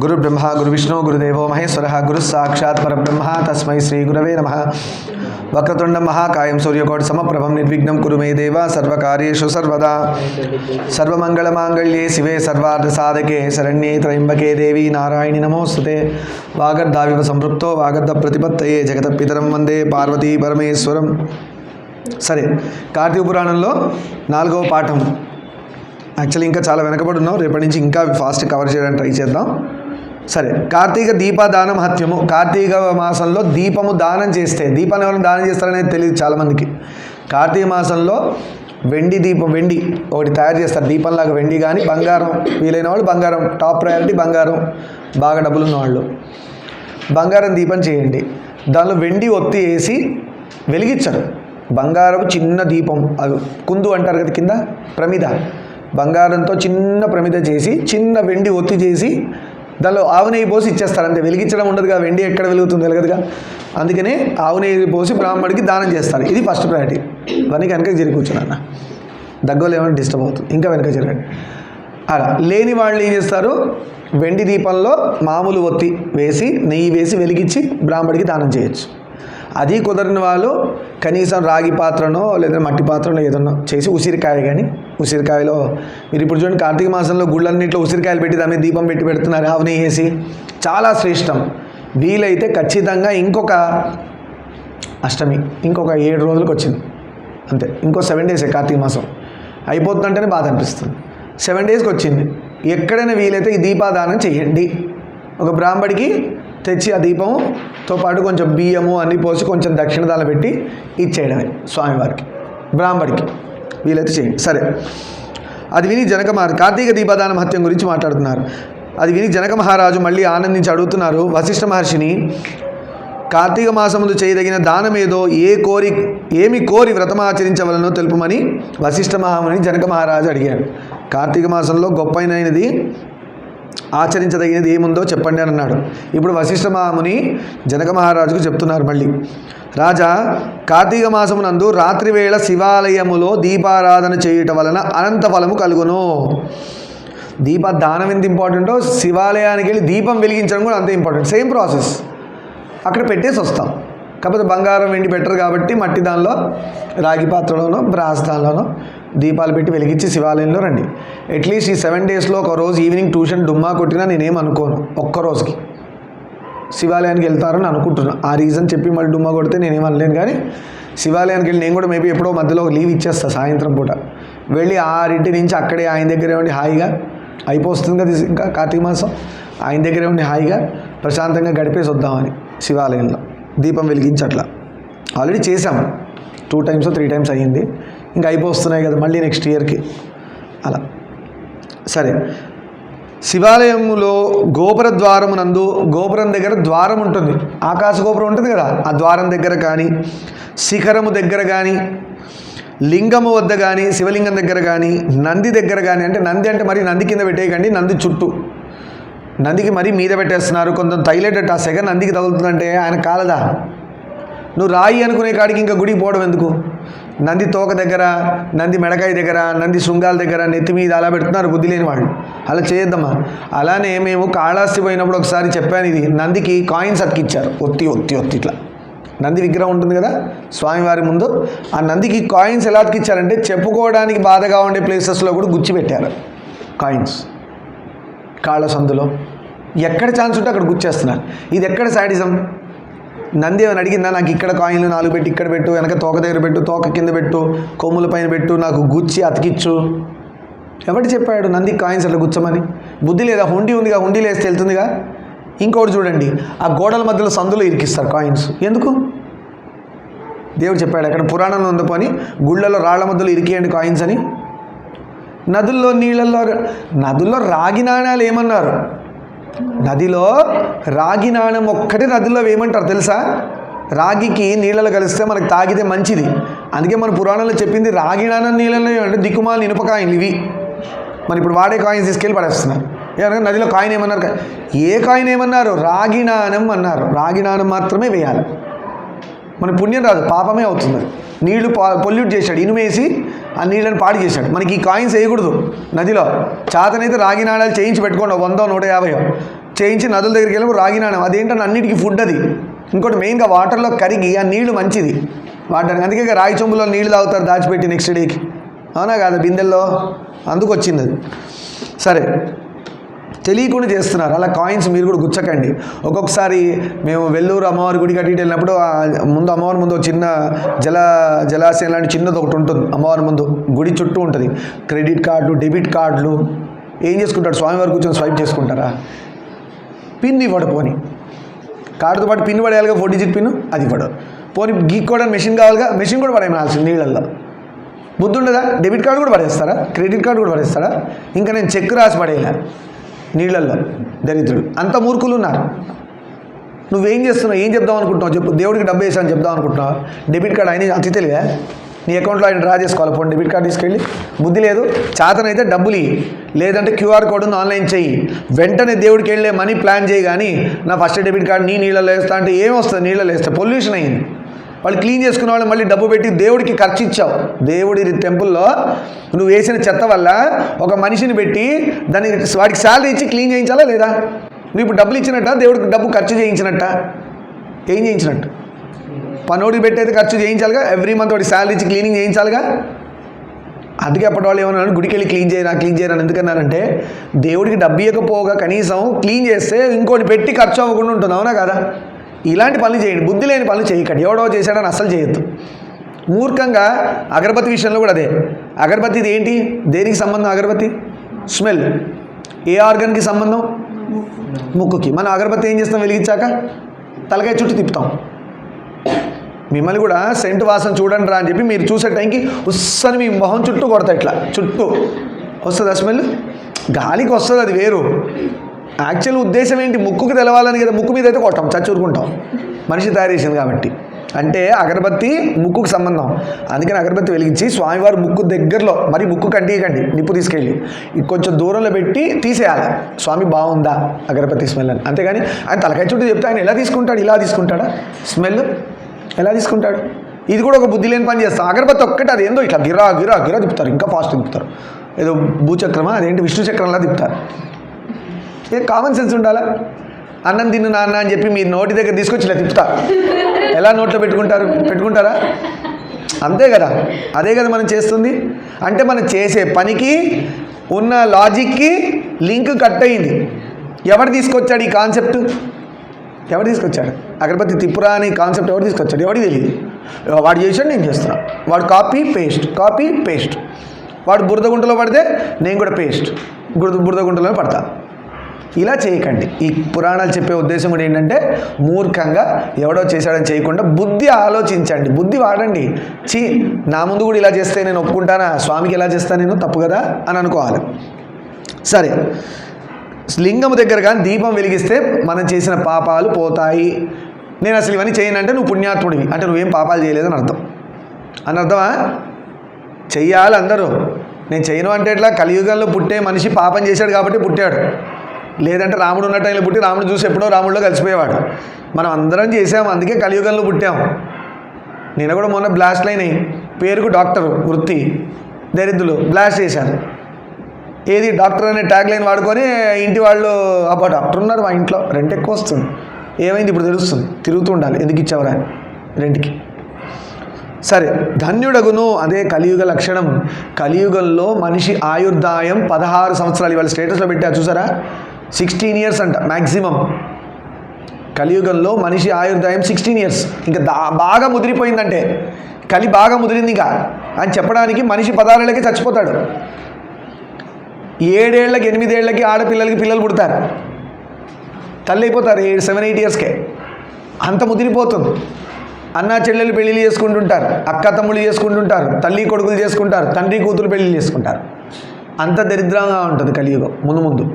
గురు బ్రహ్మ గురు విష్ణు గురుదేవో మహేశ్వర గురు సాక్షాత్ పరబ్రహ్మ తస్మై శ్రీ గురవే నమ. వక్రతుండం మహాకాయం సూర్యకోటి సమప్రభం నిర్విఘ్నం కురు మే దేవ సర్వకార్యేషు సర్వదా. సర్వమంగళమాంగళ్యే శివే సర్వార్థ సాధకే శరణ్యే త్రయంబకే దేవి నారాయణి నమోస్తుతే. వాగర్ధావివ సంపృప్తో వాగర్ధ ప్రతిపత్తయే జగతపితరం వందే పార్వతీ పరమేశ్వరం. సరే కార్తీక పురాణంలో నాలుగవ పాఠం. యాక్చువల్లీ ఇంకా చాలా వెనకబడి ఉన్నాం. రేపటి నుంచి ఇంకా ఫాస్ట్ కవర్ చేయడానికి ట్రై చేద్దాం. సరే కార్తీక దీపదానం హత్యము. కార్తీక మాసంలో దీపము దానం చేస్తే దీపాన్ని ఎవరైనా దానం చేస్తారనేది తెలియదు చాలామందికి. కార్తీక మాసంలో వెండి దీపం వెండి ఒకటి తయారు చేస్తారు. దీపంలాగా వెండి కానీ బంగారం వీలైన వాళ్ళు బంగారం టాప్ ప్రయారిటీ బంగారం బాగా డబ్బులు ఉన్నవాళ్ళు బంగారం దీపం చేయండి. దానిలో వెండి ఒత్తి వేసి వెలిగించరు. బంగారం చిన్న దీపం అది కుందు అంటారు కదా కింద ప్రమిద. బంగారంతో చిన్న ప్రమిద చేసి చిన్న వెండి ఒత్తి చేసి దానిలో ఆవు నెయ్యి పోసి ఇచ్చేస్తారు. అంతే వెలిగించడం ఉండదుగా వెండి ఎక్కడ వెలుగుతుంది వెలగదుగా అందుకనే ఆవు నెయ్యి పోసి బ్రాహ్మడికి దానం చేస్తారు. ఇది ఫస్ట్ ప్రయారిటీ ఇవన్నీ కనుక జరిగి కూర్చున్నాను దగ్గరలో ఏమైనా డిస్టర్బ్ అవుతుంది ఇంకా వెనక జరగండి. అలా లేని వాళ్ళు ఏం చేస్తారు? వెండి దీపంలో మామూలు ఒత్తి వేసి నెయ్యి వేసి వెలిగించి బ్రాహ్మడికి దానం చేయొచ్చు. అది కుదరని వాళ్ళు కనీసం రాగి పాత్రనో లేదా మట్టి పాత్రనో ఏదన్నా చేసి ఉసిరికాయ కానీ ఉసిరికాయలో మీరు ఇప్పుడు చూడండి కార్తీక మాసంలో గుళ్ళన్నింటిలో ఉసిరికాయలు పెట్టి దాని మీద దీపం పెట్టి పెడుతున్నారు అవి వేసి. చాలా శ్రేష్టం. వీలైతే ఖచ్చితంగా ఇంకొక అష్టమి ఇంకొక ఏడు రోజులకు వచ్చింది. అంతే. ఇంకో సెవెన్ డేసే కార్తీక మాసం. అయిపోతుందంటేనే బాధ అనిపిస్తుంది. సెవెన్ డేస్కి వచ్చింది. ఎక్కడైనా వీలైతే ఈ దీపాదానం చేయండి. ఒక బ్రాహ్మడికి తెచ్చి ఆ దీపంతో పాటు కొంచెం బియ్యము అన్ని పోసి కొంచెం దక్షిణదాన పెట్టి ఇచ్చేయడమే స్వామివారికి బ్రాహ్మడికి. వీలైతే చేయండి. సరే. అది విని జనక మహారాజు కార్తీక దీపదానం హత్యం గురించి మాట్లాడుతున్నారు. అది విని జనక మహారాజు మళ్ళీ ఆనందించి అడుగుతున్నారు వశిష్ఠ మహర్షిని కార్తీక మాసములు చేయదగిన దానమేదో ఏ కోరి ఏమి కోరి వ్రతమాచరించవలనో తెలుపమని వశిష్ఠ మహాముని జనక మహారాజు అడిగాడు. కార్తీక మాసంలో గొప్పైనది ఆచరించదగినది ఏముందో చెప్పండి అని అన్నాడు. ఇప్పుడు వశిష్ఠ మహాముని జనక మహారాజుకు చెప్తున్నారు మళ్ళీ. రాజా కార్తీక మాసమునందు రాత్రివేళ శివాలయములో దీపారాధన చేయుట వలన అనంత ఫలము కలుగును. దీప దానం ఎంత ఇంపార్టెంటో శివాలయానికి వెళ్ళి దీపం వెలిగించడం కూడా అంతే ఇంపార్టెంట్. సేమ్ ప్రాసెస్ అక్కడ పెట్టేసి వస్తాం. కాకపోతే బంగారం వెండి పెట్టరు కాబట్టి మట్టి దానిలో రాగి పాత్రలోనో బ్రాస్ దానిలోనో దీపాలు పెట్టి వెలిగించి శివాలయంలో రండి. అట్లీస్ట్ ఈ సెవెన్ డేస్లో ఒక రోజు ఈవినింగ్ ట్యూషన్ డుమ్మా కొట్టినా నేనేం అనుకోను ఒక్క రోజుకి. శివాలయానికి వెళ్తారని అనుకుంటున్నాను ఆ రీజన్ చెప్పి మళ్ళీ డుమ్మా కొడితే నేనేం అనలేను కానీ శివాలయానికి వెళ్ళి నేను కూడా మేబీ ఎప్పుడో మధ్యలో లీవ్ ఇచ్చేస్తా సాయంత్రం పూట. వెళ్ళి ఆరింటి నుంచి అక్కడే ఆయన దగ్గరే ఉండి హాయిగా అయిపోతుంది కదా ఇంకా కార్తీక మాసం ఆయన దగ్గరే ఉండి హాయిగా ప్రశాంతంగా గడిపేసి వద్దామని శివాలయంలో దీపం వెలిగించట్లా. ఆల్రెడీ చేశాము. టూ టైమ్స్ త్రీ టైమ్స్ అయ్యింది. ఇంకా అయిపోతున్నాయి కదా మళ్ళీ నెక్స్ట్ ఇయర్కి అలా. సరే. శివాలయంలో గోపుర ద్వారమునందు గోపురం దగ్గర ద్వారం ఉంటుంది. ఆకాశ గోపురం ఉంటుంది కదా? ఆ ద్వారం దగ్గర కానీ శిఖరము దగ్గర కానీ లింగము వద్ద కానీ శివలింగం దగ్గర కానీ నంది దగ్గర కానీ అంటే నంది అంటే మరి నంది కింద పెట్టేయకండి నంది చుట్టూ. నందికి మరీ మీద పెట్టేస్తున్నారు. కొంత తైలేటట్టు ఆ సెగ నందికి తగులుతుందంటే ఆయన కాలదా? నువ్వు రాయి అనుకునే కాడికి ఇంకా గుడికి పోవడం ఎందుకు? నంది తోక దగ్గర నంది మెడకాయ దగ్గర నంది శృంగాల దగ్గర నెత్తి మీద అలా పెడుతున్నారు బుద్ధి లేని వాళ్ళు. అలా చేయొద్దమ్మా. అలానే మేము కాళాస్తి పోయినప్పుడు ఒకసారి చెప్పాను ఇది. నందికి కాయిన్స్ అతికిచ్చారు. ఒత్తి ఒత్తి ఒత్తి ఇట్లా. నంది విగ్రహం ఉంటుంది కదా స్వామివారి ముందు. ఆ నందికి కాయిన్స్ ఎలా అతికిచ్చారంటే చెప్పుకోవడానికి బాధగా ఉండే ప్లేసెస్లో కూడా గుచ్చి పెట్టారు కాయిన్స్. కాళ్ళ సందులో. ఎక్కడ ఛాన్స్ ఉంటే అక్కడ గుచ్చేస్తున్నారు. ఇది ఎక్కడ సాడిజం? నంది ఏమైనా అడిగిందా? నాకు ఇక్కడ కాయిన్లు నాలుగు పెట్టి ఇక్కడ పెట్టు వెనక తోక దగ్గర పెట్టు తోక కింద పెట్టు కొమ్ముల పైన పెట్టు నాకు గుచ్చి అతికిచ్చు. ఎవరు చెప్పాడు నంది కాయిన్స్ అట్లా గుచ్చమని? బుద్ధి లేదా? హుండీ ఉందిగా? హుండీ లేస్తే వెళ్తుందిగా? ఇంకోటి చూడండి. ఆ గోడల మధ్యలో సందులో ఇరికిస్తారు కాయిన్స్ ఎందుకు? దేవుడు చెప్పాడు అక్కడ పురాణంలో ఉంది పని గుళ్ళలో రాళ్ళ మధ్యలో ఇరికేయండి కాయిన్స్ అని. నదుల్లో నీళ్ళల్లో నదుల్లో రాగి నాణాలు ఏమన్నారు? నదిలో రాగి నాణం ఒక్కటే నదిలో వేయమంటారు తెలుసా? రాగికి నీళ్ళలో కలిస్తే మనకు తాగితే మంచిది. అందుకే మన పురాణంలో చెప్పింది రాగి నాణం నీళ్ళలో అంటే దిక్కుమాల ఇనుపకాయలు ఇవి. మన ఇప్పుడు వాడే కాయిన్స్ తీసుకెళ్ళి పడేస్తున్నారు. ఏమన్నా నదిలో కాయిన్ ఏమన్నారు? ఏ కాయిన్ ఏమన్నారు? రాగి నాణం అన్నారు. రాగి నాణం మాత్రమే వేయాలి. మన పుణ్యం రాదు పాపమే అవుతుంది. నీళ్ళు పొల్యూట్ చేశాడు. ఇనుమేసి ఆ నీళ్ళని పాడు చేశాడు. మనకి ఈ కాయిన్స్ వేయకూడదు నదిలో. చాతనైతే రాగి నాణాలు చేయించి పెట్టుకోండి. వందో నూట యాభై చేయించి నదుల దగ్గరికి వెళ్ళినప్పుడు రాగి నాణం. అదేంటంటే అన్నిటికీ ఫుడ్ అది. ఇంకోటి మెయిన్గా వాటర్లో కరిగి ఆ నీళ్ళు మంచిది. వాటర్ అందుకే ఇక రాగి చెంబులో నీళ్ళు తాగుతారు దాచిపెట్టి నెక్స్ట్ డేకి అవునా కాదు బిందెల్లో? అందుకు వచ్చింది అది. సరే. తెలియకుండా చేస్తున్నారు. అలా కాయిన్స్ మీరు కూడా గుచ్చకండి. ఒక్కొక్కసారి మేము వెల్లూరు అమ్మవారి గుడి కట్టి వెళ్ళినప్పుడు ముందు అమ్మవారి ముందు చిన్న జల జలాశయం లాంటి చిన్నది ఒకటి ఉంటుంది అమ్మవారి ముందు. గుడి చుట్టూ ఉంటుంది. క్రెడిట్ కార్డులు డెబిట్ కార్డులు. ఏం చేసుకుంటాడు స్వామివారి కూర్చొని స్వైప్ చేసుకుంటారా? పిన్ ఇవ్వడు పోని. కార్డుతో పాటు పిన్ పడేయాలిగా ఫోర్ డిజిట్ పిన్? అది ఇవ్వడు. పోనీ గీక్కోవడానికి మెషిన్ కావాలిగా మెషిన్ కూడా పడేయాల్సింది నీళ్ళల్లో. బుద్ధి ఉండదా డెబిట్ కార్డు కూడా పడేస్తారా? క్రెడిట్ కార్డు కూడా పడేస్తారా? ఇంకా నేను చెక్ రాసి పడేయలే. నీళ్ళల్లో దరిద్రుడు అంత మూర్ఖులు ఉన్నారు నువ్వేం చేస్తున్నావు? ఏం చెప్దాం అనుకుంటున్నావు? చెప్పు. దేవుడికి డబ్బు వేసాను చెప్దాం అనుకుంటున్నావు? డెబిట్ కార్డు ఆయన అతి తెలివే నీ అకౌంట్లో ఆయన డ్రా చేసుకోవాలి. ఫోన్ డెబిట్ కార్డు తీసుకెళ్ళి. బుద్ధి లేదు. చేతనైతే డబ్బులు లేదంటే క్యూఆర్ కోడ్ ఉంది ఆన్లైన్ చేయి వెంటనే దేవుడికి వెళ్ళే మనీ ప్లాన్ చేయి కానీ నా ఫస్ట్ డెబిట్ కార్డు నీ నీళ్ళలో వేస్తా అంటే ఏం వస్తుంది నీళ్ళలో వేస్తే పొల్యూషన్ అయింది వాళ్ళు క్లీన్ చేసుకున్న వాళ్ళు మళ్ళీ డబ్బు పెట్టి దేవుడికి ఖర్చు ఇచ్చావు దేవుడి టెంపుల్లో నువ్వు వేసిన చెత్త వల్ల ఒక మనిషిని పెట్టి దాన్ని వాడికి శాలరీ ఇచ్చి క్లీన్ చేయించాలా లేదా? నువ్వు ఇప్పుడు డబ్బులు ఇచ్చినట్ట? దేవుడికి డబ్బు ఖర్చు చేయించినట్ట? ఏం చేయించినట్టు? పనోడికి పెట్టయితే ఖర్చు చేయించాలిగా? ఎవ్రీ మంత్ వాడికి శాలరీ ఇచ్చి క్లీనింగ్ చేయించాలిగా? అందుకే అప్పటి వాళ్ళు ఏమన్నా గుడికి వెళ్ళి క్లీన్ చేయరా క్లీన్ చేయరా ఎందుకన్నారంటే దేవుడికి డబ్బు ఇవ్వకపోగా కనీసం క్లీన్ చేస్తే ఇంకోటి పెట్టి ఖర్చు అవ్వకుండా ఉంటుంది? అవునా కదా? ఇలాంటి పనులు చేయండి. బుద్ధి లేని పనులు చేయకండి. ఎవడో చేశాడని అస్సలు చేయొద్దు. మూర్ఖంగా అగరబత్తి విషయంలో కూడా అదే. అగరబత్తి ఇది ఏంటి? దేనికి సంబంధం అగరబత్తి? స్మెల్. ఏ ఆర్గన్కి సంబంధం? ముక్కుకి. మనం అగరబత్తి ఏం చేస్తాం? వెలిగించాక తలకాయ చుట్టూ తిప్పుతాం. మిమ్మల్ని కూడా సెంటు వాసన చూడండి రా అని చెప్పి మీరు చూసే టైంకి ఉస్సని మీ మొహం చుట్టూ కొడతా ఇట్లా. చుట్టూ. వస్తుందా స్మెల్? గాలికి వస్తుంది అది వేరు. యాక్చువల్ ఉద్దేశం ఏంటి? ముక్కుకు తెలవాలని కదా ముక్కు మీద అయితే కొట్టాం చచ్చూరుకుంటాం. మనిషి తయారు చేసింది కాబట్టి. అంటే అగరబత్తి ముక్కుకు సంబంధం. అందుకని అగరబత్తి వెలిగించి స్వామివారి ముక్కు దగ్గరలో మరి ముక్కు కంటియకండి నిప్పు తీసుకెళ్ళి కొంచెం దూరంలో పెట్టి తీసేయాలి. స్వామి బాగుందా అగరబత్తి స్మెల్ అని. అంతేగాని ఆయన తలకాయ చుట్టూ చెప్తే ఆయన ఎలా తీసుకుంటాడు? ఇలా తీసుకుంటాడా? స్మెల్ ఎలా తీసుకుంటాడు? ఇది కూడా ఒక బుద్ధి లేని పని చేస్తాం. అగరబత్తి ఒక్కటి అది ఏందో ఇట్లా గిరా గిరా గిరా తిప్పుతారు. ఇంకా ఫాస్ట్ తిప్పుతారు. ఏదో భూచక్రమా? అదేంటి? విష్ణు చక్రంలా తిప్పుతారు. ఏ కామన్ సెన్స్ ఉండాలా? అన్నం తిన్ను నాన్న అని చెప్పి మీ నోటి దగ్గర తీసుకొచ్చి ఇలా తిప్పుతా. ఎలా నోట్లో పెట్టుకుంటారు? పెట్టుకుంటారా? అంతే కదా. అదే కదా మనం చేస్తుంది. అంటే మనం చేసే పనికి ఉన్న లాజిక్కి లింక్ కట్ అయింది. ఎవరు తీసుకొచ్చాడు ఈ కాన్సెప్ట్ ఎవరు తీసుకొచ్చాడు? అగరబత్తి తిప్పురా అనే కాన్సెప్ట్ ఎవరు తీసుకొచ్చాడు? ఎవరికి తెలియదు వాడు చేశాడు నేను చేస్తున్నా. వాడు కాపీ పేస్ట్ కాపీ పేస్ట్ వాడు బురద గుంటలో పడితే నేను కూడా పేస్ట్ బురద బురద గుంటలో పడతా. ఇలా చేయకండి. ఈ పురాణాలు చెప్పే ఉద్దేశం కూడా ఏంటంటే మూర్ఖంగా ఎవడో చేశాడని చేయకుండా బుద్ధి ఆలోచించండి. బుద్ధి వాడండి. చీ నా ముందు కూడా ఇలా చేస్తే నేను ఒప్పుకుంటానా? స్వామికి ఎలా చేస్తాను నేను? తప్పు కదా? అని అనుకోవాలి. సరే. లింగము దగ్గర కానీ దీపం వెలిగిస్తే మనం చేసిన పాపాలు పోతాయి. నేను అసలు ఇవన్నీ చేయనంటే నువ్వు పుణ్యాత్ముడివి. అంటే నువ్వేం పాపాలు చేయలేదని అర్థం. అని అర్థమా? చెయ్యాలి అందరూ. నేను చేయను అంటే ఎట్లా? కలియుగంలో పుట్టే మనిషి పాపం చేశాడు కాబట్టి పుట్టాడు. లేదంటే రాముడు ఉన్న టైంలో పుట్టి రాముడు చూసి ఎప్పుడో రాముడిలో కలిసిపోయేవాడు. మనం అందరం చేసాము అందుకే కలియుగంలో పుట్టాము నేను కూడా మొన్న బ్లాస్ట్ అయినాయి పేరుకు డాక్టర్ వృత్తి దరిద్రులు బ్లాస్ట్ చేశారు. ఏది డాక్టర్ అనే ట్యాగ్ లైన్ వాడుకొని ఇంటి వాళ్ళు అబ్బా డాక్టర్ ఉన్నారు మా ఇంట్లో రెంట్ ఎక్కువ వస్తుంది. ఏమైంది ఇప్పుడు తెలుస్తుంది తిరుగుతూ ఉండాలి ఎందుకు ఇచ్చావరా అని రెంట్కి? సరే ధన్యుడగును అదే కలియుగ లక్షణం. కలియుగంలో మనిషి ఆయుర్దాయం పదహారు సంవత్సరాలు ఇవాళ స్టేటస్లో పెట్టారు చూసారా? సిక్స్టీన్ ఇయర్స్ అంట మ్యాక్సిమం కలియుగంలో మనిషి ఆయుర్దాయం సిక్స్టీన్ ఇయర్స్. ఇంకా దా బాగా ముదిరిపోయిందంటే కలి బాగా ముదిరింది ఇంకా. అని చెప్పడానికి మనిషి పదహారేళ్ళకి చచ్చిపోతాడు. ఏడేళ్ళకి ఎనిమిదేళ్ళకి ఆడపిల్లలకి పిల్లలు పుడతారు. తల్లి అయిపోతారు ఏడు సెవెన్ ఎయిట్ ఇయర్స్కే. అంత ముదిరిపోతుంది. అన్న చెల్లెలు పెళ్ళిళ్ళు చేసుకుంటుంటారు. అక్క తమ్ముళ్ళు చేసుకుంటుంటారు. తల్లి కొడుకులు చేసుకుంటారు. తండ్రి కూతురు పెళ్ళిళ్ళు చేసుకుంటారు. అంత దరిద్రంగా ఉంటుంది కలియుగం ముందు ముందు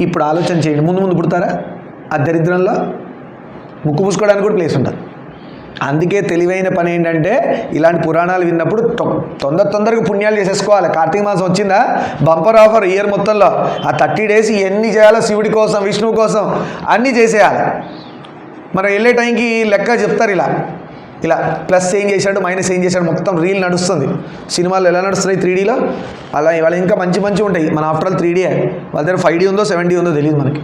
ఇప్పుడు ఆలోచన చేయండి. ముందు ముందు పుడతారా? ఆ దరిద్రంలో ముక్కు పూసుకోవడానికి కూడా ప్లేస్ ఉండదు. అందుకే తెలివైన పని ఏంటంటే ఇలాంటి పురాణాలు విన్నప్పుడు తొందర తొందరగా పుణ్యాలు చేసేసుకోవాలి. కార్తీక మాసం వచ్చిందా? బంపర్ ఆఫర్ ఇయర్ మొత్తంలో. ఆ థర్టీ డేస్ ఎన్ని చేయాలో శివుడి కోసం విష్ణువు కోసం అన్నీ చేసేయాలి. మనం వెళ్ళే టైంకి లెక్క చెప్తారు ఇలా. ఇలా ప్లస్ ఏం చేశాడు మైనస్ ఏం చేశాడు మొత్తం రీల్ నడుస్తుంది. సినిమాలు ఎలా నడుస్తున్నాయి త్రీ డీలో అలా ఇవాళ ఇంకా మంచి మంచి ఉంటాయి. మన ఆఫ్టర్ ఆల్ త్రీ వాళ్ళ దగ్గర ఫైవ్ డీ ఉందో సెవెన్ డీ ఉందో తెలియదు మనకి.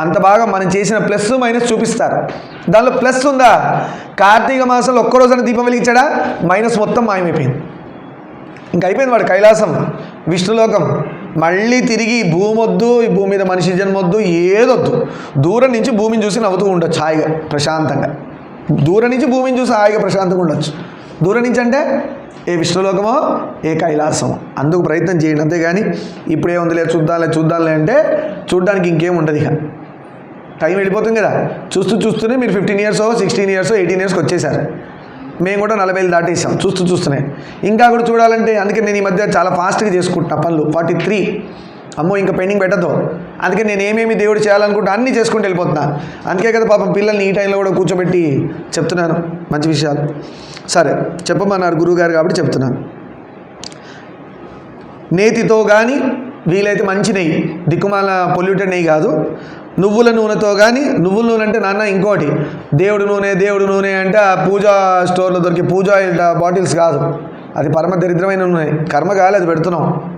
అంత బాగా మనం చేసిన ప్లస్ మైనస్ చూపిస్తారు. దానిలో ప్లస్ ఉందా? కార్తీక మాసంలో ఒక్కరోజున దీపం వెలిగించాడా? మైనస్ మొత్తం మాయమైపోయింది. ఇంక అయిపోయింది వాడు కైలాసం విష్ణులోకం. మళ్ళీ తిరిగి భూమి వద్దు ఈ భూమి మీద మనిషి జన్మొద్దు ఏదొద్దు. దూరం నుంచి భూమిని చూసి నవ్వుతూ ఉండొచ్చు హాయిగా ప్రశాంతంగా. దూరం నుంచి భూమిని చూసి హాయిగా ప్రశాంతంగా ఉండొచ్చు. దూరం నుంచి అంటే ఏ విష్ణులోకమో ఏ కైలాసమో. అందుకు ప్రయత్నం చేయండి. అంతేగాని ఇప్పుడే ఉందిలే చూద్దాంలే చూద్దాంలే అంటే చూడ్డానికి ఇంకేం ఉండదు ఇక. టైం వెళ్ళిపోతుంది కదా. చూస్తూ చూస్తూనే మీరు fifteen years sixteen years eighteen ఇయర్స్కి వచ్చేసారు. మేము కూడా నలభై ఏళ్ళు దాటేసాం చూస్తూ చూస్తూనే. ఇంకా కూడా చూడాలంటే అందుకే నేను ఈ మధ్య చాలా ఫాస్ట్గా చేసుకుంటున్నా పనులు. Forty three. అమ్మో ఇంకా పెండింగ్ పెట్టద్దు. అందుకే నేను ఏమేమి దేవుడు చేయాలనుకుంటే అన్నీ చేసుకుంటూ వెళ్ళిపోతున్నా. అందుకే కదా పాపం పిల్లల్ని ఈ టైంలో కూడా కూర్చోబెట్టి చెప్తున్నాను. మంచి విషయాలు. సరే చెప్పమన్నారు గురువుగారు కాబట్టి చెప్తున్నాను. నేతితో కానీ వీలైతే మంచి నెయ్యి దిక్కుమాల పొల్యూటెడ్ నెయ్యి కాదు. నువ్వుల నూనెతో కానీ నువ్వుల నూనె అంటే నాన్న ఇంకోటి. దేవుడు నూనె దేవుడు నూనె అంటే ఆ పూజా స్టోర్లో దొరికే పూజా బాటిల్స్ కాదు. అది పరమ దరిద్రమైన నూనె. కర్మ కాలేదు అది పెడుతున్నాం.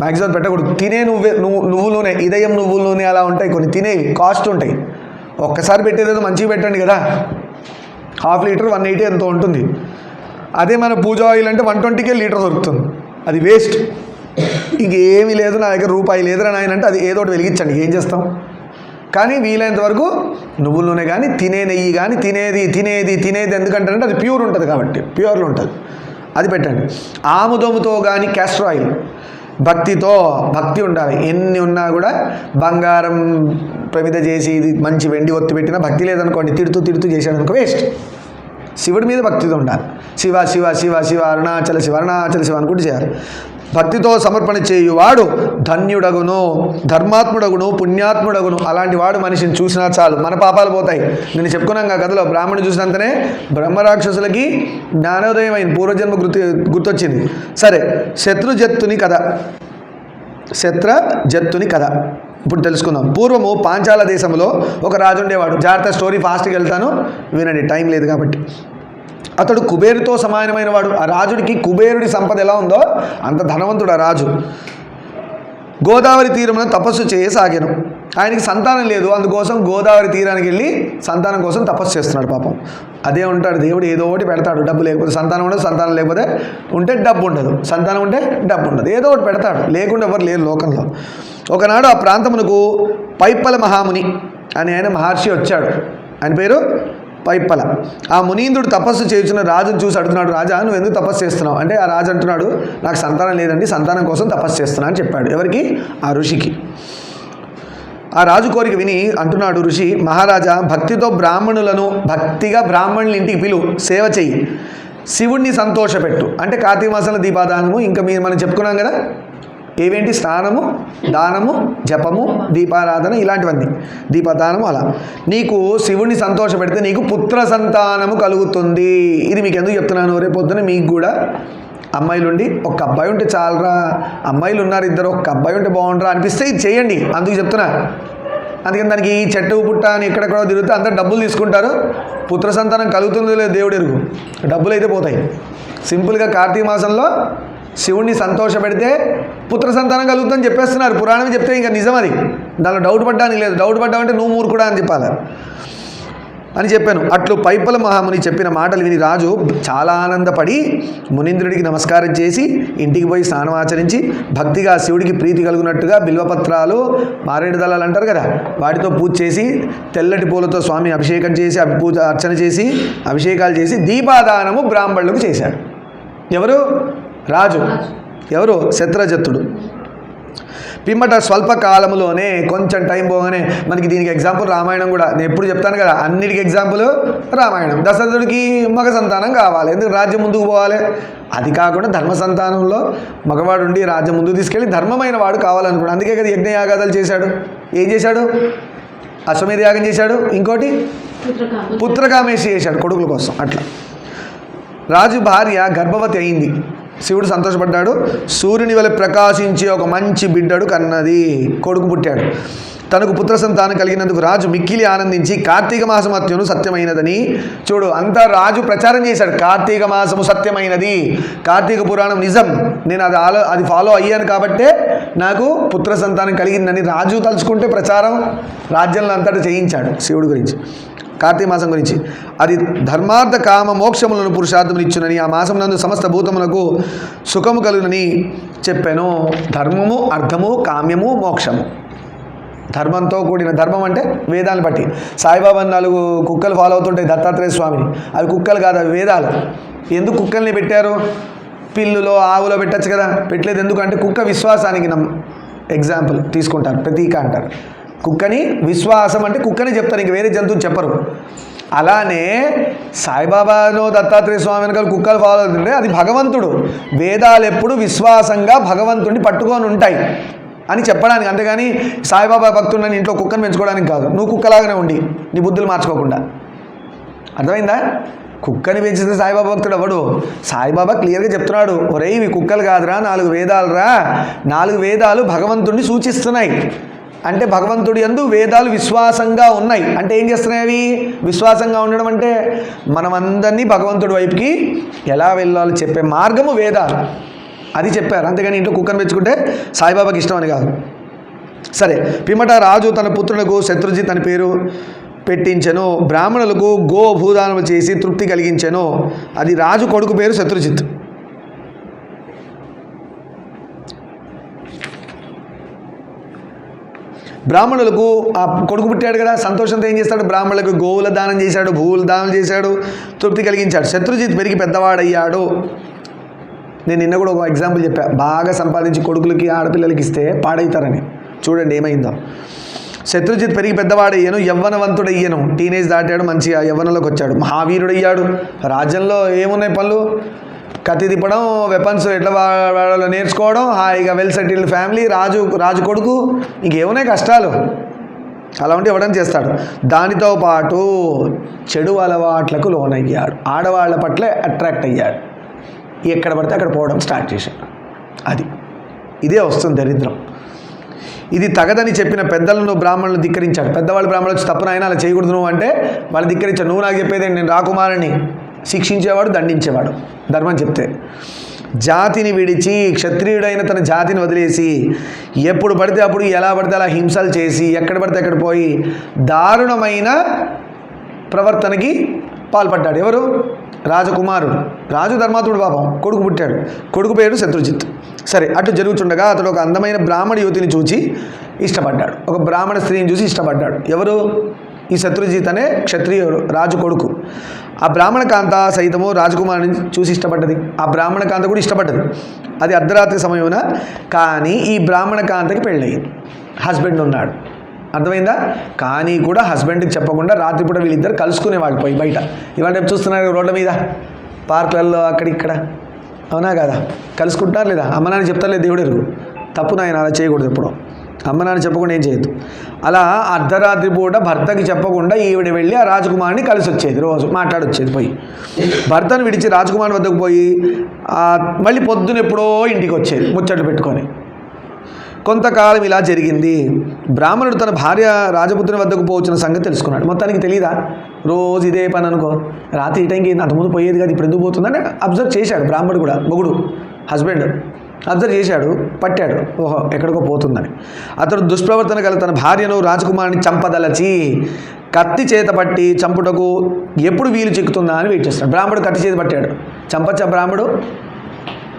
మ్యాక్సిమం పెట్టకూడదు. తినే నువ్వే నువ్వు నువ్వు నూనె ఇదయం నువ్వు నూనె అలా ఉంటాయి కొన్ని. తినేవి కాస్ట్ ఉంటాయి. ఒక్కసారి పెట్టేదేదో మంచిగా పెట్టండి కదా. హాఫ్ లీటర్ వన్ ఎయిటీ ఎంతో ఉంటుంది. అదే మన పూజ ఆయిల్ అంటే వన్ ట్వంటీకే లీటర్ దొరుకుతుంది. అది వేస్ట్ ఇంకేమీ లేదు నా దగ్గర రూపాయి లేదురా నాయన అంటే అది ఏదో ఒకటి వెలిగించండి. ఏం చేస్తాం? కానీ వీలైనంత వరకు నువ్వుల నూనె కానీ తినే నెయ్యి కానీ తినేది తినేది తినేది ఎందుకంటే అది ప్యూర్ ఉంటుంది కాబట్టి. ప్యూర్లో ఉంటుంది. అది పెట్టండి. ఆముదముతో కానీ క్యాస్టర్ ఆయిల్ భక్తితో భక్తి ఉండాలి. ఎన్ని ఉన్నా కూడా బంగారం ప్రమిద చేసి ఇది మంచి వెండి ఒత్తి పెట్టినా భక్తి లేదనుకోండి తిడుతూ తిడుతూ చేశాడు అనుకో వేస్ట్. శివుడి మీద భక్తితో ఉండాలి. శివ శివ శివ శివ అరుణాచల శివ అరుణాచల శివ అనుకుంటూ చేయాలి. భక్తితో సమర్పణ చేయువాడు ధన్యుడగును ధర్మాత్ముడగును పుణ్యాత్ముడగును. అలాంటి వాడు మనిషిని చూసినా చాలు. మన పాపాలు పోతాయి. నేను చెప్పుకున్నాం కదా కథలో బ్రాహ్మణుడు చూసినంతనే బ్రహ్మరాక్షసులకి జ్ఞానోదయం పూర్వజన్మ గుర్తు గుర్తొచ్చింది. సరే శత్రుజత్తుని కథ. శత్రుజత్తుని కథ. ఇప్పుడు తెలుసుకుందాం. పూర్వము పాంచాల దేశంలో ఒక రాజు ఉండేవాడు. జాగ్రత్త స్టోరీ ఫాస్ట్గా వెళ్తాను. వినండి టైం లేదు కాబట్టి. అతడు కుబేరుతో సమానమైన వాడు. ఆ రాజుడికి కుబేరుడి సంపద ఎలా ఉందో అంత ధనవంతుడు ఆ రాజు. గోదావరి తీరమున తపస్సు చేయసాగాను. ఆయనకి సంతానం లేదు. అందుకోసం గోదావరి తీరానికి వెళ్ళి సంతానం కోసం తపస్సు చేస్తున్నాడు పాపం. అదే ఉంటాడు దేవుడు ఏదో ఒకటి పెడతాడు. డబ్బు లేకపోతే సంతానం ఉండదు సంతానం లేకపోతే ఉంటే డబ్బు ఉండదు. సంతానం ఉంటే డబ్బు ఉండదు. ఏదో ఒకటి పెడతాడు. లేకుండా ఎవరు లేరు లోకంలో. ఒకనాడు ఆ ప్రాంతమునకు పైప్పల మహాముని అని ఆయన మహర్షి వచ్చాడు. ఆయన పేరు పైప్పల ఆ మునీంద్రుడు తపస్సు చేస్తున్న రాజును చూసి అడుగుతున్నాడు రాజా నువ్వు ఎందుకు తపస్సు చేస్తున్నావు? అంటే ఆ రాజు అంటున్నాడు నాకు సంతానం లేదండి సంతానం కోసం తపస్సు చేస్తున్నా అని చెప్పాడు. ఎవరికి? ఆ ఋషికి. ఆ రాజు కోరిక విని అంటున్నాడు ఋషి మహారాజా భక్తితో బ్రాహ్మణులను భక్తిగా బ్రాహ్మణుల ఇంటికి పిలు సేవ చెయ్యి. శివుణ్ణి సంతోషపెట్టు. అంటే కార్తీక మాసంలో దీపాదానము ఇంకా మీరు మనం చెప్పుకున్నాం కదా? ఏవేంటి? స్నానము దానము జపము దీపారాధన ఇలాంటివన్నీ. దీపదానము అలా. నీకు శివుణ్ణి సంతోషపెడితే నీకు పుత్ర సంతానము కలుగుతుంది. ఇది మీకు ఎందుకు చెప్తున్నాను రేపొద్దున మీకు కూడా అమ్మాయిలు ఉండి ఒక అబ్బాయి ఉంటే చాలరా. అమ్మాయిలు ఉన్నారు ఇద్దరు ఒక అబ్బాయి ఉంటే బాగుండరా అనిపిస్తే ఇది చేయండి. అందుకు చెప్తున్నా. అందుకని దానికి ఈ చెట్టు పుట్ట అని ఎక్కడెక్కడో తిరుగుతూ అందరు డబ్బులు తీసుకుంటారు. పుత్ర సంతానం కలుగుతుందో లేదు దేవుడు ఎరుగు. డబ్బులు అయితే పోతాయి. సింపుల్గా కార్తీక మాసంలో శివుణ్ణి సంతోషపెడితే పుత్ర సంతానం కలుగుతుందని చెప్పేస్తున్నారు. పురాణం చెప్తే ఇంకా నిజం అది. దానిలో డౌట్ పడ్డానికి లేదు. డౌట్ పడ్డామంటే నువ్వు మూర్ఖుడా అని చెప్పాలి. అని చెప్పాను. అట్లు పైపల మహాముని చెప్పిన మాటలు విని రాజు చాలా ఆనందపడి మునీంద్రుడికి నమస్కారం చేసి ఇంటికి పోయి స్నానం ఆచరించి భక్తిగా శివుడికి ప్రీతి కలుగునట్టుగా బిల్వపత్రాలు మారేడు దళాలు అంటారు కదా వాటితో పూజ చేసి తెల్లటి పూలతో స్వామి అభిషేకం చేసి అభి- పూజ అర్చన చేసి అభిషేకాలు చేసి దీపాదానము బ్రాహ్మణులకు చేశాడు. ఎవరు? రాజు. ఎవరు? శత్రజత్తుడు పిమ్మట స్వల్ప కాలంలోనే కొంచెం టైం పోగానే మనకి దీనికి ఎగ్జాంపుల్ రామాయణం కూడా. నేను ఎప్పుడు చెప్తాను కదా అన్నిటికీ ఎగ్జాంపుల్ రామాయణం. దశరథుడికి మగ సంతానం కావాలి. ఎందుకు రాజ్యం ముందుకు పోవాలి? అది కాకుండా ధర్మ సంతానంలో మగవాడు ఉండి రాజ్యం ముందుకు తీసుకెళ్ళి ధర్మమైన వాడు కావాలనుకున్నాడు. అందుకే కదా యజ్ఞయాగాదాలు చేశాడు. ఏం చేశాడు? అశ్వమేధ యాగం చేశాడు. ఇంకోటి? పుత్రకామ పుత్రకామేషి చేశాడు కొడుకుల కోసం. అట్లా. రాజు భార్య గర్భవతి అయింది. శివుడు సంతోషపడ్డాడు. సూర్యుని వలె ప్రకాశించే ఒక మంచి బిడ్డడు కన్నది. కొడుకు పుట్టాడు. తనకు పుత్ర సంతానం కలిగినందుకు రాజు మిక్కిలి ఆనందించి కార్తీక మాసం అత్యును సత్యమైనదని చూడు అంతా రాజు ప్రచారం చేశాడు. కార్తీక మాసము సత్యమైనది. కార్తీక పురాణం నిజం. నేను అది ఆలో అది ఫాలో అయ్యాను కాబట్టే నాకు పుత్ర సంతానం కలిగిందని రాజు తలుచుకుంటే ప్రచారం రాజ్యంలో అంతటా చేయించాడు శివుడి గురించి కార్తీక మాసం గురించి. అది ధర్మార్థ కామ మోక్షములను పురుషార్థములు ఇచ్చునని ఆ మాసం నందు సమస్త భూతములకు సుఖము కలుగునని చెప్పాను. ధర్మము అర్థము కామ్యము మోక్షము. ధర్మంతో కూడిన ధర్మం అంటే వేదాలను బట్టి. సాయిబాబా నాలుగు కుక్కలు ఫాలో అవుతుంటాయి దత్తాత్రేయ స్వామిని. అవి కుక్కలు కాదు అవి వేదాలు. ఎందుకు కుక్కల్ని పెట్టారు? పిల్లులో ఆవులో పెట్టచ్చు కదా? పెట్టలేదు ఎందుకంటే కుక్క విశ్వాసానికి నమ్ ఎగ్జాంపుల్ తీసుకుంటారు ప్రతీక అంటారు. కుక్కని విశ్వాసం అంటే కుక్కని చెప్తారు ఇంక వేరే జంతువులు చెప్పరు. అలానే సాయిబాబాను దత్తాత్రేయ స్వామి వెనకాల కుక్కలు ఫాలో అవుతుంటే అది భగవంతుడు. వేదాలు ఎప్పుడు విశ్వాసంగా భగవంతుడిని పట్టుకొని ఉంటాయి అని చెప్పడానికి. అంతేగాని సాయిబాబా భక్తుడిని ఇంట్లో కుక్కను పెంచుకోవడానికి కాదు. నువ్వు కుక్కలాగానే ఉండి నీ బుద్ధులు మార్చుకోకుండా. అర్థమైందా? కుక్కని పెంచింది సాయిబాబా భక్తుడు ఎవడు? సాయిబాబా క్లియర్గా చెప్తున్నాడు. ఒరే ఇవి కుక్కలు కాదురా నాలుగు వేదాలు రా నాలుగు వేదాలు భగవంతుడిని సూచిస్తున్నాయి. అంటే భగవంతుడి యందు వేదాలు విశ్వాసంగా ఉన్నాయి. అంటే ఏం చేస్తున్నాయి అవి? విశ్వాసంగా ఉండడం అంటే మనమందరినీ భగవంతుడి వైపుకి ఎలా వెళ్ళాలో చెప్పే మార్గము వేదాలు. అది చెప్పారు. అంతేగాని ఇంట్లో కుక్కను పెంచుకుంటే సాయిబాబాకి ఇష్టం అని కాదు. సరే పిమ్మట రాజు తన పుత్రులకు శత్రుజిత్ అని పేరు. పెట్టించెను బ్రాహ్మణులకు గో భూదానం చేసి తృప్తి కలిగించెను. అది రాజు కొడుకు పేరు శత్రుజిత్. బ్రాహ్మణులకు ఆ కొడుకు పుట్టాడు కదా సంతోషంతో ఏం చేస్తాడు? బ్రాహ్మణులకు గోవుల దానం చేశాడు భూవుల దానం చేశాడు తృప్తి కలిగించాడు. శత్రుజిత్ పెరిగి పెద్దవాడయ్యాడు. నేను నిన్న కూడా ఒక ఎగ్జాంపుల్ చెప్పా. బాగా సంపాదించి కొడుకులకి ఆడపిల్లలకి ఇస్తే పాడవుతారని చూడండి ఏమైందో. శత్రుజిత్ పెరిగి పెద్దవాడయ్యాను యవ్వనవంతుడయ్యాను టీనేజ్ దాటాడు మంచిగా యవ్వనంలోకి వచ్చాడు. మహావీరుడయ్యాడు రాజ్యంలో ఏమున్నాయి పనులు? కత్తి తిప్పడం వెపన్స్ ఎట్లా వాడాలో నేర్చుకోవడం హాయిగా వెల్ సెటిల్డ్ ఫ్యామిలీ రాజు రాజు కొడుకు ఇంకేమున్నాయి కష్టాలు? అలా ఉంటే ఇవ్వడం చేస్తాడు? దానితో పాటు చెడు అలవాట్లకు లోనయ్యాడు. ఆడవాళ్ళ పట్ల అట్రాక్ట్ అయ్యాడు. ఎక్కడ పడితే అక్కడ పోవడం స్టార్ట్ చేశాడు. అది. ఇదే వస్తుంది దరిద్రం. ఇది తగదని చెప్పిన పెద్దలను బ్రాహ్మణులు ధిక్కరించాడు పెద్దవాళ్ళు బ్రాహ్మణులు వచ్చి తప్పున ఆయన అలా చేయకూడదు నువ్వు అంటే వాళ్ళు ధిక్కరించాడు నువ్వు నాకు చెప్పేది నేను రాకుమారుని శిక్షించేవాడు దండించేవాడు. ధర్మం చెప్తే. జాతిని విడిచి క్షత్రియుడైన తన జాతిని వదిలేసి ఎప్పుడు పడితే అప్పుడు ఎలా పడితే అలా హింసలు చేసి ఎక్కడ పడితే అక్కడ పోయి దారుణమైన ప్రవర్తనకి పాల్పడ్డాడు. ఎవరు? రాజకుమారుడు. రాజు ధర్మాతుడు పాపం. కొడుకు పుట్టాడు. కొడుకు పేరు శత్రుజిత్. సరే అటు జరుగుతుండగా అతడు ఒక అందమైన బ్రాహ్మణ యువతిని చూచి ఇష్టపడ్డాడు. ఒక బ్రాహ్మణ స్త్రీని చూసి ఇష్టపడ్డాడు. ఎవరు? ఈ శత్రుజిత్ అనే క్షత్రియుడు రాజు కొడుకు. ఆ బ్రాహ్మణ కాంత సైతము రాజకుమారుని చూసి ఇష్టపడ్డది. ఆ బ్రాహ్మణ కాంత కూడా ఇష్టపడ్డది. అది అర్ధరాత్రి సమయమున కానీ ఈ బ్రాహ్మణ కాంతకి పెళ్ళయింది. హస్బెండ్ ఉన్నాడు. అర్థమైందా? కానీ కూడా హస్బెండ్కి చెప్పకుండా రాత్రిపూట వీళ్ళిద్దరు కలుసుకునేవాళ్ళు పోయి బయట. ఇవాళ రేపు చూస్తున్నారు రోడ్ల మీద. పార్కులలో అక్కడ ఇక్కడ అవునా కదా? కలుసుకుంటారు లేదా? అమ్మ నాన్న చెప్తారులేదు దేవుడు ఎరుగు. తప్పు నాయన అలా చేయకూడదు ఎప్పుడు. అమ్మ నాన్న చెప్పకుండా ఏం చేయొద్దు. అలా అర్ధరాత్రి పూట భర్తకి చెప్పకుండా ఈవిడ వెళ్ళి ఆ రాజకుమారిని కలిసి వచ్చేది రోజు మాట్లాడొచ్చేది పోయి. భర్తను విడిచి రాజకుమారి వద్దకు పోయి మళ్ళీ పొద్దున ఎప్పుడో ఇంటికి వచ్చేది ముచ్చట్లు పెట్టుకొని. కొంతకాలం ఇలా జరిగింది. బ్రాహ్మణుడు తన భార్య రాజపుత్రుని వద్దకు పోవచ్చిన సంగతి తెలుసుకున్నాడు. మొత్తానికి తెలియదా రోజు ఇదే పని అనుకో. రాత్రి టైంకి అంతకుముందు పోయేది కాదు ఇప్పుడు ఎందుకు పోతుందని అబ్జర్వ్ చేశాడు బ్రాహ్మణుడు కూడా మొగుడు హస్బెండ్ అబ్జర్వ్ చేశాడు పట్టాడు. ఓహో ఎక్కడికో పోతుందని. అతడు దుష్ప్రవర్తన గల తన భార్యను రాజకుమారిని చంపదలచి కత్తి చేత పట్టి చంపుటకు ఎప్పుడు వీలు చిక్కుతుందా అని వెయిట్ చేస్తాడు బ్రాహ్మడు కత్తి చేత పట్టాడు. చంపచ్చా బ్రాహ్మడు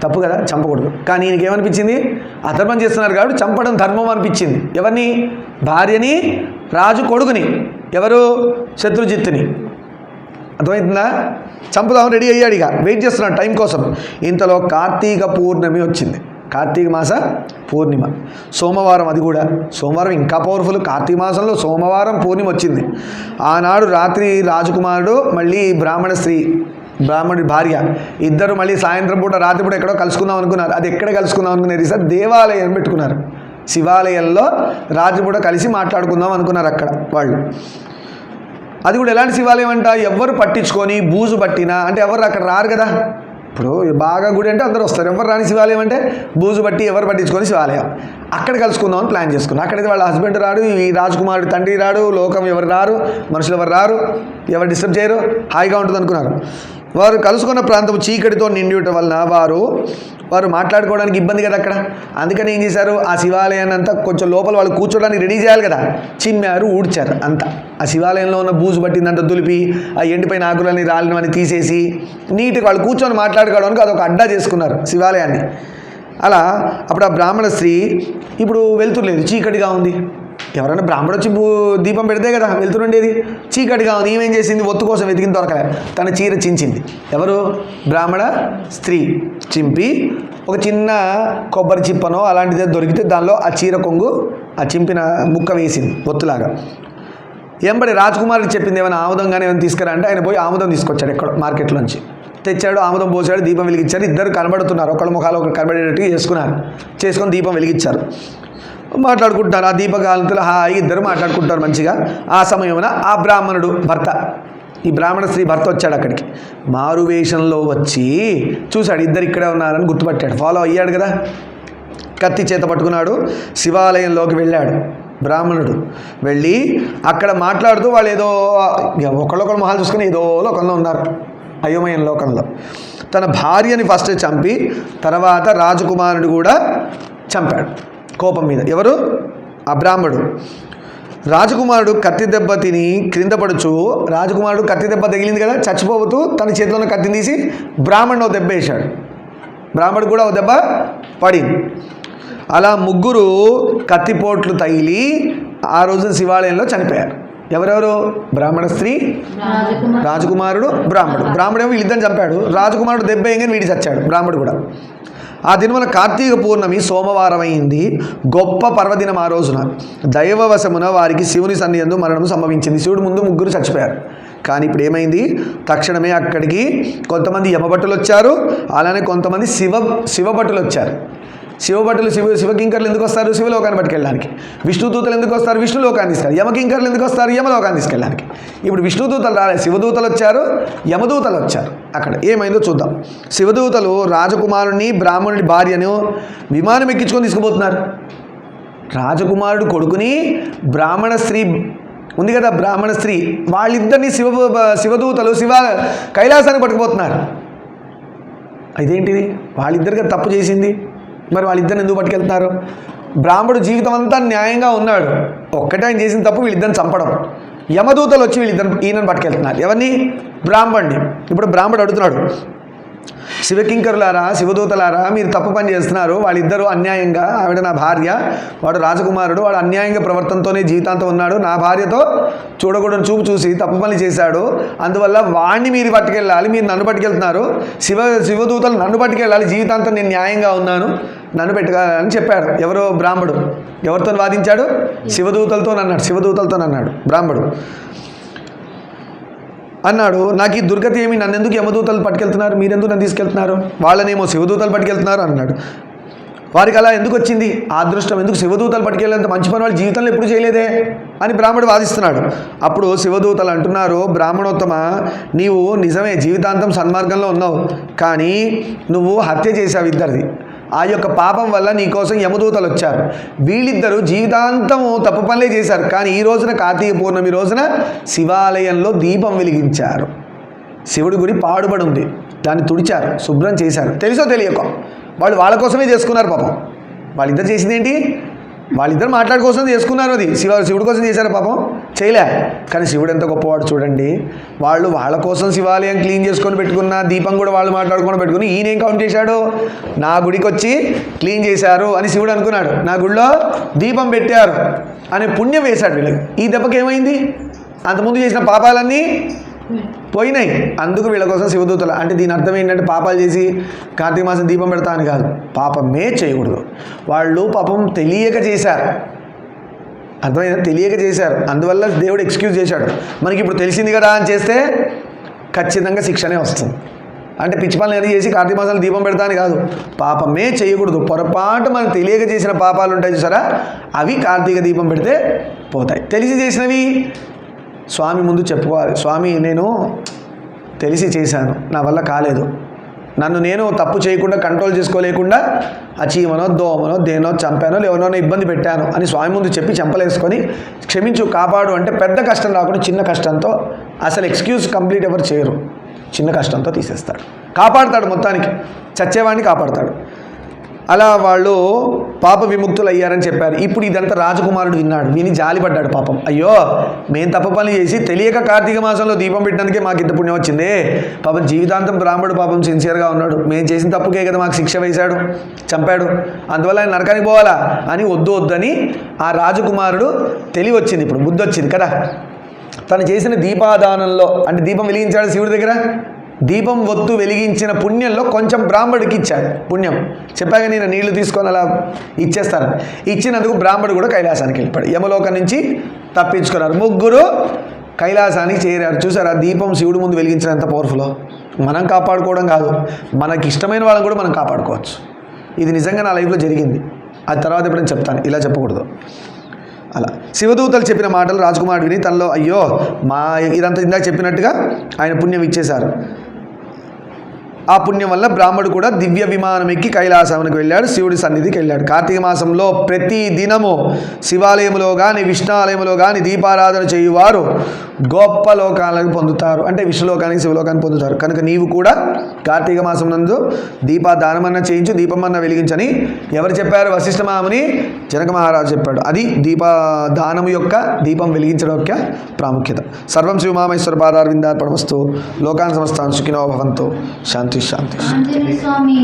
తప్పు కదా చంపకూడదు. కానీ ఈయనకి ఏమనిపించింది అధర్మం చేస్తున్నారు కాబట్టి చంపడం ధర్మం అనిపించింది. ఎవరిని? భార్యని రాజు కొడుకుని. ఎవరు? శత్రుజిత్తుని. అర్థమవుతుందా చంపుదాం రెడీ అయ్యాడు ఇక. వెయిట్ చేస్తున్నాడు టైం కోసం. ఇంతలో కార్తీక పూర్ణమి వచ్చింది. కార్తీక మాస పూర్ణిమ. సోమవారం అది కూడా. సోమవారం ఇంకా పవర్ఫుల్ కార్తీక మాసంలో సోమవారం పూర్ణిమ వచ్చింది. ఆనాడు రాత్రి రాజకుమారుడు మళ్ళీ బ్రాహ్మణ స్త్రీ బ్రాహ్మణుడి భార్య. ఇద్దరు మళ్ళీ సాయంత్రం పూట రాత్రి పూట ఎక్కడో కలుసుకుందాం అనుకున్నారు. అది ఎక్కడ కలుసుకుందాం అనుకునేది సార్ దేవాలయం పెట్టుకున్నారు. శివాలయంలో రాత్రి పూట కలిసి మాట్లాడుకుందాం అనుకున్నారు అక్కడ వాళ్ళు. అది కూడా ఎలాంటి శివాలయం అంట? ఎవ్వరు పట్టించుకొని బూజు పట్టినా అంటే ఎవరు అక్కడ రారు కదా. ఇప్పుడు బాగా గుడి అంటే అందరూ వస్తారు. ఎవరు రాని శివాలయం అంటే బూజు బట్టి ఎవరు పట్టించుకొని శివాలయం. అక్కడ కలుసుకుందామని ప్లాన్ చేసుకున్నాం. అక్కడైతే వాళ్ళ హస్బెండ్ రాడు ఈ రాజకుమారుడు తండ్రి రాడు లోకం ఎవరు రారు మనుషులు ఎవరు రారు ఎవరు డిస్టర్బ్ చేయరు హాయిగా ఉంటుంది అనుకున్నారు వారు కలుసుకున్న ప్రాంతం చీకటితో నిండి ఉండటం వలన వారు వారు మాట్లాడుకోవడానికి ఇబ్బంది కదా అక్కడ. అందుకని ఏం చేశారు? ఆ శివాలయాన్ని అంతా కొంచెం లోపల వాళ్ళు కూర్చోడానికి రెడీ చేయాలి కదా. చిమ్మారు ఊడ్చారు అంతా. ఆ శివాలయంలో ఉన్న బూజు పట్టిందంతా దులిపి ఆ ఎండిపోయిన ఆకులని రాలినవని తీసేసి నీట్గా వాళ్ళు కూర్చొని మాట్లాడుకోవడానికి అదొక అడ్డా చేసుకున్నారు శివాలయాన్ని. అలా అప్పుడు ఆ బ్రాహ్మణ స్త్రీ ఇప్పుడు వెళ్తులేదు చీకటిగా ఉంది. ఎవరైనా బ్రాహ్మడు వచ్చి దీపం పెడితే కదా వెళ్తుండేది. చీకటిగా ఉంది ఏమేం చేసింది? ఒత్తు కోసం వెతికిన దొరకలే. తన చీర చించింది. ఎవరు? బ్రాహ్మణ స్త్రీ. చింపి ఒక చిన్న కొబ్బరి చిప్పనో అలాంటిదే దొరికితే దానిలో ఆ చీర కొంగు ఆ చింపిన ముక్క వేసింది ఒత్తులాగా. ఎంబడి రాజకుమారుడికి చెప్పింది ఏమైనా ఆముదం కానీ ఏమైనా తీసుకురా అంటే ఆయన పోయి ఆముదం తీసుకొచ్చాడు ఎక్కడ మార్కెట్లోంచి. తెచ్చాడు ఆముదం పోసాడు దీపం వెలిగించారు ఇద్దరు కనబడుతున్నారు. ఒకళ్ళ ముఖాలు ఒకరు కనబడేటట్టు చేసుకున్నారు. చేసుకొని దీపం వెలిగించారు. మాట్లాడుకుంటారు. ఆ దీపకాలంతో హాయి ఇద్దరు మాట్లాడుకుంటారు మంచిగా. ఆ సమయమున ఆ బ్రాహ్మణుడు భర్త ఈ బ్రాహ్మణ స్త్రీ భర్త వచ్చాడు అక్కడికి. మారు వేషంలో వచ్చి చూశాడు ఇద్దరు ఇక్కడే ఉన్నారని గుర్తుపట్టాడు. ఫాలో అయ్యాడు కదా? కత్తి చేత పట్టుకున్నాడు శివాలయంలోకి వెళ్ళాడు బ్రాహ్మణుడు. వెళ్ళి అక్కడ మాట్లాడుతూ వాళ్ళు ఏదో ఒకళ్ళొకళ్ళు మొహాలు చూసుకుని ఏదో లోకంలో ఉన్నారు అయోమయం లోకంలో. తన భార్యని ఫస్ట్ చంపి తర్వాత రాజకుమారుడు కూడా చంపాడు. కోపం మీద. ఎవరు? ఆ బ్రాహ్మడు రాజకుమారుడు కత్తి దెబ్బ తిని క్రింద పడుచు. రాజకుమారుడు కత్తి దెబ్బ తగిలింది కదా చచ్చిపోతూ తన చేతిలో కత్తిని తీసి బ్రాహ్మణుడు ఒక దెబ్బ వేశాడు. బ్రాహ్మణుడు కూడా ఒక దెబ్బ పడింది. అలా ముగ్గురు కత్తిపోట్లు తగిలి ఆ రోజున శివాలయంలో చనిపోయారు. ఎవరెవరు? బ్రాహ్మణ స్త్రీ రాజకుమార్ రాజకుమారుడు బ్రాహ్మడు. బ్రాహ్మడేమో వీళ్ళిద్దరిని చంపాడు. రాజకుమారుడు దెబ్బ వేయగానే వీడి చచ్చాడు బ్రాహ్మడు కూడా. ఆ దినమున కార్తీక పూర్ణమి సోమవారం అయింది గొప్ప పర్వదినం ఆ రోజున. దైవవశమున వారికి శివుని సన్నిధందు మరణం సంభవించింది. శివుడు ముందు ముగ్గురు చచ్చిపోయారు. కానీ ఇప్పుడు ఏమైంది? తక్షణమే అక్కడికి కొంతమంది యమభట్టులు వచ్చారు అలానే కొంతమంది శివ శివభట్టులు వచ్చారు శివభటులు శివ శివకింకర్లు ఎందుకు వస్తారు? శివలోకాన్ని పట్టుకెళ్ళడానికి. విష్ణుదూతలు ఎందుకు వస్తారు? విష్ణులోకాన్ని తీసుకెళ్ళి యమకింకర్లు ఎందుకు వస్తారు? యమలోకాన్ని తీసుకెళ్ళడానికి. ఇప్పుడు విష్ణుదూతలు రాలేదు శివదూతలు వచ్చారు యమదూతలు వచ్చారు. అక్కడ ఏమైందో చూద్దాం. శివదూతలు రాజకుమారుని బ్రాహ్మణుడి భార్యను విమానం ఎక్కించుకొని తీసుకుపోతున్నారు. రాజకుమారుడు కొడుకుని బ్రాహ్మణ స్త్రీ ఉంది కదా బ్రాహ్మణ స్త్రీ వాళ్ళిద్దరిని శివ శివదూతలు శివ కైలాసానికి పట్టుకుపోతున్నారు. ఇదేంటిది? వాళ్ళిద్దరిగా తప్పు చేసింది? మరి వాళ్ళిద్దరిని ఎందుకు పట్టుకెళ్తున్నారు? బ్రాహ్మడు జీవితం అంతా న్యాయంగా ఉన్నాడు. ఒక్కటే ఆయన చేసిన తప్పు వీళ్ళిద్దరిని చంపడం. యమదూతలు వచ్చి వీళ్ళిద్దరు ఈయనను పట్టుకెళ్తున్నారు. ఎవరిని? బ్రాహ్మణ్ణి. ఇప్పుడు బ్రాహ్మడు అడుగుతున్నాడు. శివకింకరులారా శివదూతలారా మీరు తప్పు పని చేస్తున్నారు. వాళ్ళిద్దరూ అన్యాయంగా ఆవిడ నా భార్య వాడు రాజకుమారుడు వాడు అన్యాయంగా ప్రవర్తనతోనే జీవితాంతం ఉన్నాడు. నా భార్యతో చూడకూడని చూపు చూసి తప్పు పని చేశాడు. అందువల్ల వాడిని మీరు పట్టుకెళ్ళాలి మీరు నన్ను పట్టుకెళ్తున్నారు. శివ శివదూతలు నన్ను పట్టుకెళ్ళాలి జీవితాంతం నేను న్యాయంగా ఉన్నాను. నన్ను పెట్టుగా అని చెప్పాడు. ఎవరో బ్రాహ్మడు. ఎవరితో వాదించాడు? శివదూతలతో అన్నాడు శివదూతలతో అన్నాడు బ్రాహ్మడు. అన్నాడు నాకు ఈ దుర్గతి ఏమి? నన్నెందుకు యమదూతలు పట్టుకెళ్తున్నారు? మీరెందుకు నన్ను తీసుకెళ్తున్నారు? వాళ్ళనేమో శివదూతలు పట్టుకెళ్తున్నారు? అన్నాడు. వారికి అలా ఎందుకు వచ్చింది? ఆ అదృష్టం ఎందుకు శివదూతలు పట్టుకెళ్ళేంత మంచి పని వాళ్ళు జీవితంలో ఎప్పుడు చేయలేదే? అని బ్రాహ్మడు వాదిస్తున్నాడు. అప్పుడు శివదూతలు అంటున్నారు బ్రాహ్మణోత్తమ నీవు నిజమే జీవితాంతం సన్మార్గంలో ఉన్నావు. కానీ నువ్వు హత్య చేసావు ఇద్దరిది. ఆ యొక్క పాపం వల్ల నీకోసం యమదూతలు వచ్చారు. వీళ్ళిద్దరూ జీవితాంతం తప్పు పనులే చేశారు. కానీ ఈ రోజున కార్తీక పౌర్ణమి రోజున శివాలయంలో దీపం వెలిగించారు. శివుడి గుడి పాడుబడి ఉంది. దాన్ని తుడిచారు శుభ్రం చేశారు. తెలుసో తెలియకో? వాళ్ళు వాళ్ళ కోసమే చేసుకున్నారు పాపం. వాళ్ళిద్దరు చేసింది ఏంటి వాళ్ళిద్దరు మాట్లాడుకోసం చేసుకున్నారు అది. శివ శివుడి కోసం చేశారు పాపం. చేయలే. కానీ శివుడు ఎంత గొప్పవాడు చూడండి. వాళ్ళు వాళ్ళ కోసం శివాలయం క్లీన్ చేసుకొని పెట్టుకున్న దీపం కూడా వాళ్ళు మాట్లాడుకొని పెట్టుకుని ఈయన ఏం కౌంట్ చేశాడు? నా గుడికి వచ్చి క్లీన్ చేశారు అని శివుడు అనుకున్నాడు. నా గుడిలో దీపం పెట్టారు అనే పుణ్యం వేశాడు వీళ్ళకి. ఈ దెబ్బకి ఏమైంది అంతకుముందు చేసిన పాపాలన్నీ పోయినాయి. అందుకు వీళ్ళ కోసం శివదూతలు. అంటే దీని అర్థం ఏంటంటే పాపాలు చేసి కార్తీక మాసం దీపం పెడతా అని కాదు. పాపమే చేయకూడదు. వాళ్ళు పాపం తెలియక చేశారు. అర్థమైందా? తెలియక చేశారు. అందువల్ల దేవుడు ఎక్స్క్యూజ్ చేశాడు. మనకి ఇప్పుడు తెలిసింది కదా అని చేస్తే ఖచ్చితంగా శిక్షనే వస్తుంది. అంటే పిచ్చి పనులు ఏది చేసి కార్తీక మాసాలు దీపం పెడతా అని కాదు. పాపమే చేయకూడదు. పొరపాటు మనం తెలియక చేసిన పాపాలు ఉంటాయి చూసారా? అవి కార్తీక దీపం పెడితే పోతాయి. తెలిసి చేసినవి స్వామి ముందు చెప్పుకోవాలి. స్వామి నేను తెలిసి చేశాను. నా వల్ల కాలేదు. నన్ను నేను తప్పు చేయకుండా కంట్రోల్ చేసుకోలేకుండా ఆ చీమనో దోమనో దేనో చంపానో లేవనో ఇబ్బంది పెట్టాను అని స్వామి ముందు చెప్పి చెంపలేసుకొని క్షమించు కాపాడు అంటే పెద్ద కష్టం రాకుండా చిన్న కష్టంతో అసలు ఎక్స్క్యూజ్ కంప్లీట్ ఎవరు చేయరు. చిన్న కష్టంతో తీసేస్తాడు. కాపాడుతాడు మొత్తానికి. చచ్చేవాడిని కాపాడతాడు. అలా వాళ్ళు పాప విముక్తులు అయ్యారని చెప్పారు. ఇప్పుడు ఇదంతా రాజకుమారుడు విన్నాడు. విని జాలిపడ్డాడు పాపం. అయ్యో మేము తప్ప పనులు చేసి తెలియక కార్తీక మాసంలో దీపం పెట్టినందుకే మాకు ఇంత పుణ్యం వచ్చింది. పాపం జీవితాంతం బ్రాహ్మడు పాపం సిన్సియర్గా ఉన్నాడు. మేము చేసిన తప్పుకే కదా మాకు శిక్ష వేశాడు చంపాడు. అందువల్ల ఆయన నరకానికి పోవాలా అని వద్దు వద్దని ఆ రాజకుమారుడు తెలివి వచ్చింది ఇప్పుడు బుద్ధి వచ్చింది కదా. తను చేసిన దీపాదానంలో అంటే దీపం వెలిగించాడు శివుడి దగ్గర? దీపం వత్తు వెలిగించిన పుణ్యంలో కొంచెం బ్రాహ్మడికి ఇచ్చాడు పుణ్యం. చెప్పాక నేను నీళ్ళు తీసుకొని అలా ఇచ్చేస్తాను. ఇచ్చినందుకు బ్రాహ్మడు కూడా కైలాసానికి వెళ్ళిపోయాడు. యమలోకం నుంచి తప్పించుకున్నారు. ముగ్గురు కైలాసానికి చేరారు. చూసారు? ఆ దీపం శివుడు ముందు వెలిగించిన ఎంత పవర్ఫుల్ మనం కాపాడుకోవడం కాదు. మనకి ఇష్టమైన వాళ్ళని కూడా మనం కాపాడుకోవచ్చు. ఇది నిజంగా నా లైఫ్లో జరిగింది. ఆ తర్వాత ఎప్పుడైనా చెప్తాను. ఇలా చెప్పకూడదు. అలా. శివదూతలు చెప్పిన మాటలు రాజకుమారుడు విని తనలో అయ్యో మా ఇదంతా ఇందాక చెప్పినట్టుగా ఆయన పుణ్యం ఇచ్చేశారు. ఆ పుణ్యం వల్ల బ్రాహ్మడు కూడా దివ్య విమానం ఎక్కి కైలాసానికి వెళ్ళాడు శివుడి సన్నిధికి వెళ్ళాడు. కార్తీక మాసంలో ప్రతి దినము శివాలయములో కానీ విష్ణాలయములో కానీ దీపారాధన చేయువారు గొప్ప లోకాలను పొందుతారు. అంటే విష్ణులోకానికి శివలోకాన్ని పొందుతారు. కనుక నీవు కూడా కార్తీక మాసం నందు దీపదానమన్న చేయించు దీపమన్న వెలిగించని ఎవరు చెప్పారు? వశిష్ఠ మామని జనక మహారాజు చెప్పాడు. అది దీపదానము యొక్క దీపం వెలిగించడం యొక్క ప్రాముఖ్యత. సర్వం శివమామేశ్వర పాదారవిందార్పణమస్తు లోకాన్ సమస్తాన్ సుఖినో భవంతు. శాంతి. శాంతి ఆంజనేయ స్వామి